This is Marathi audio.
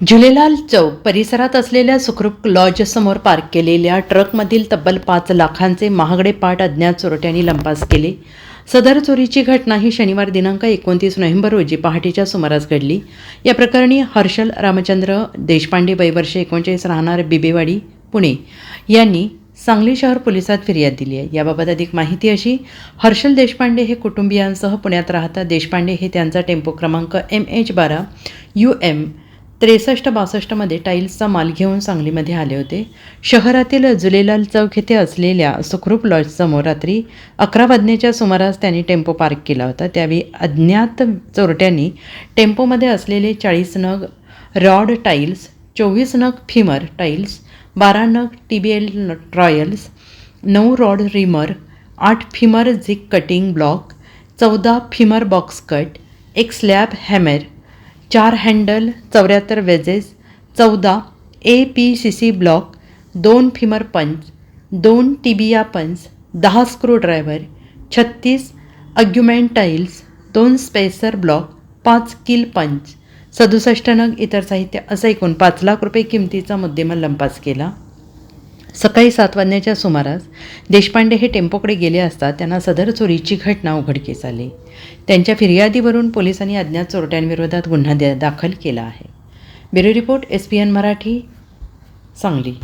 झुलेलाल चौक परिसरात असलेल्या सुखरूप लॉजसमोर पार्क केलेल्या ट्रकमधील तब्बल पाच लाखांचे महागडे पाट अज्ञात चोरट्यांनी लंपास केले. सदर चोरीची घटना ही शनिवार दिनांक एकोणतीस नोव्हेंबर रोजी पहाटेच्या सुमारास घडली. या प्रकरणी हर्षल रामचंद्र देशपांडे वयवर्ष एकोणचाळीस राहणार बिबेवाडी पुणे यांनी सांगली शहर पोलिसात फिर्याद दिली आहे. याबाबत अधिक माहिती अशी हर्षल देशपांडे हे कुटुंबियांसह पुण्यात राहतात देशपांडे हे त्यांचा टेम्पो क्रमांक एम एच बारा यू एम त्रेसष्ट बासष्टमध्ये टाईल्सचा माल घेऊन सांगलीमध्ये आले होते. शहरातील जुलेलाल चौक येथे असलेल्या सुखरूप लॉजसमोर रात्री अकरा वाजण्याच्या सुमारास त्यांनी टेम्पो पार्क केला होता. त्यावेळी अज्ञात चोरट्यांनी टेम्पोमध्ये असलेले चाळीस नग रॉड टाईल्स चोवीस नग फिमर टाईल्स बारा नग टी बी एल ट्रॉयल्स नऊ रॉड रिमर आठ फिमर झिक कटिंग ब्लॉक चौदा फिमर बॉक्स कट एक स्लॅब हॅमर चार हँडल चौऱ्याहत्तर वेजेस चौदा A P C C block दोन फिमर पंच दोन टिबिया पंच दहा स्क्रूड्रायव्हर छत्तीस अग्युमेंट टाईल्स दोन स्पेसर ब्लॉक पाच किल पंच. सदुसष्ट नग इतर साहित्य असं एकूण पाच लाख रुपये किमतीचा मुद्देमाल लंपास केला. सकाळी सात वाजण्याच्या सुमारास देशपांडे हे टेम्पोकडे गेले असता त्यांना सदर चोरीची घटना उघडकीस आली. त्यांच्या फिर्यादीवरून पोलिसांनी अज्ञात चोरट्यांविरोधात गुन्हा द- दाखल केला आहे. Bureau report S P N Marathi Sangli.